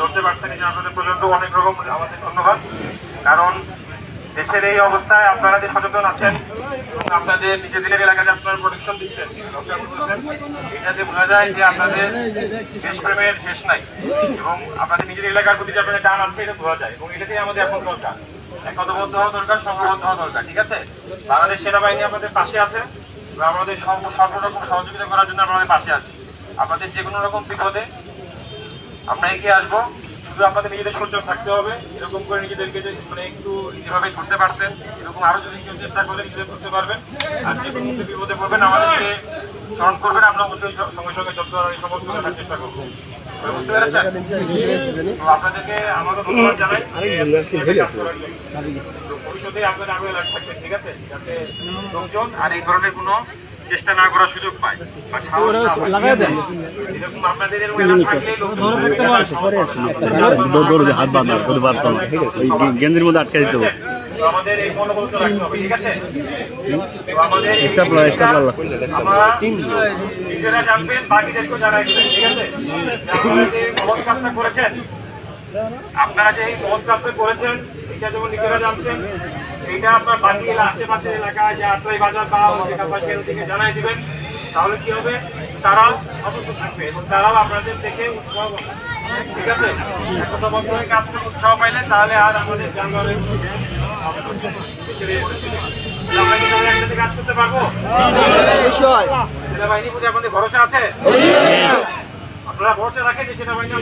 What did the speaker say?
ধরতে পারছেন এই আপনাদের পর্যন্ত অনেক রকম আমাদের ধন্যবাদ। কারণ দেশের এই অবস্থায় আপনারা যে সচেতন আছেন আপনাদের নিজেদের এলাকায় আপনারা প্রোটেকশন দিচ্ছেন করতেছেন, এটাতে বোঝা যায় যে আপনাদের দেশপ্রেমের শেষ নাই এবং আপনাদের নিজের এলাকার প্রতি যে আপনাদের টান আছে এটা বোঝা যায় এবং এটাতেই আমাদের এখন দরকার। একতাবদ্ধ হওয়া দরকার সংঘবদ্ধ হওয়া দরকার ঠিক আছে? বাংলাদেশ সেনাবাহিনী আপনাদের পাশে আছে। আমাদের সব সর্বরকম সহযোগিতা করার জন্য আমাদের পাশে আছি। আমাদের যে কোনো রকম বিপদে আমরা এগিয়ে আসব। শুধু আপনাদের নিজেদের সচেতন থাকতে হবে। এরকম করে নিজেদেরকে যে মানে একটু যেভাবে ধরতে পারছেন, এরকম আরও যদি কেউ চেষ্টা করলে নিজেদের করতে পারবেন, আর যে কোনো বিপদে পড়বেন, আমাদেরকে স্মরণ করবেন আমরা অবশ্যই সঙ্গে সঙ্গে যত এই সমস্ত দেখার চেষ্টা করব। বুঝতে পেরেছেন? তো আপনাদেরকে আমাকে ধন্যবাদ জানাই। কাজ করার জন্য। তো ভবিষ্যতে আপনারা আরও এলাকা থাকবেন ঠিক আছে? যাতে লোকজন আর এই ধরনের কোনো চেষ্টা না করার সুযোগ পায় বা সাহস না পায়। এরকম আপনাদের এরকম এলাকা থাকলে লোকজন হাত বাঁধা গেঞ্জির মধ্যে আটকে দিতে হবে। আমাদের এই মনোবল রাখতে হবে ঠিক আছে? আমরা নিজেরা জানবেন বাকিদেরকেও জানাই ঠিক আছে? আপনারা যে মহৎ কাজটা করেছেন আপনারা যে এই মহৎ কাজটা করেছেন এটা যেমন নিজেরা জানছেন এইটা আপনার বাকি আশেপাশের এলাকায় যে আটলাই বাজার বা থেকে জানাই দিবেন। তাহলে কি হবে? তারাও সতর্ক থাকবে এবং তারাও আপনাদের দেখে উৎসাহ ঠিক আছে? একতাবদ্ধ হয়ে কাজ করতে উৎসাহ পাইলে তাহলে আর আমাদের যানবাহনের সেনাবাহিনী প্রতি আপনাদের ভরসা আছে? আপনারা ভরসা রাখেন সেনাবাহিনী